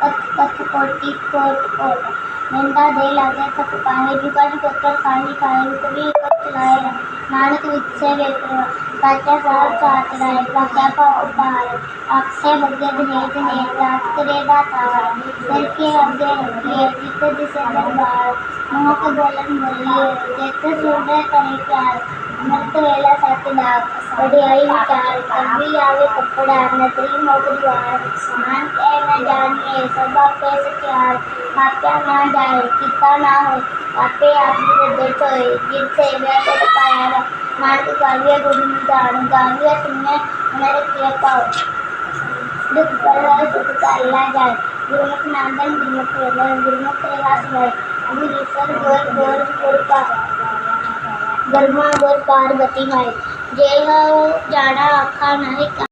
कपकोटि कोटकोट निंदा दे लागे सब काहे जुगाड़ करकर काही, काहे कभी तो कर चलाएगा नानक विच्छे वेत्र साचा साहब साथ रहे साचा का उपार आपसे भगे भेद ने रात करेगा तार। सर के अब्दे रखिए, जित दिशे दरबार। मुँह को बोलन बोलिए, जैसे सूर्य कहे प्यार। मत वेला साथ लाभ बढ़ियाई विचार। कभी आवे कपड़ा नदी नौकरी वार। समान हैं, सब बाप कह सके हार बाप क्या ना जाए, कितना ना हो बापे आपकी हृदय छोए जिद से पाया है मान के गालिया गुरु जान, गालिया तुमने मेरे किया पाओ दुख पर रहा सुख का इला जाए गुरुमुख नांदन, गुरुमुख प्रबल गुरुमुख प्रकाश भय अभी ईश्वर गोर गोर गोर का गर्मा गोर, पार्वती भाई जय हो, जाना, आखा नहीं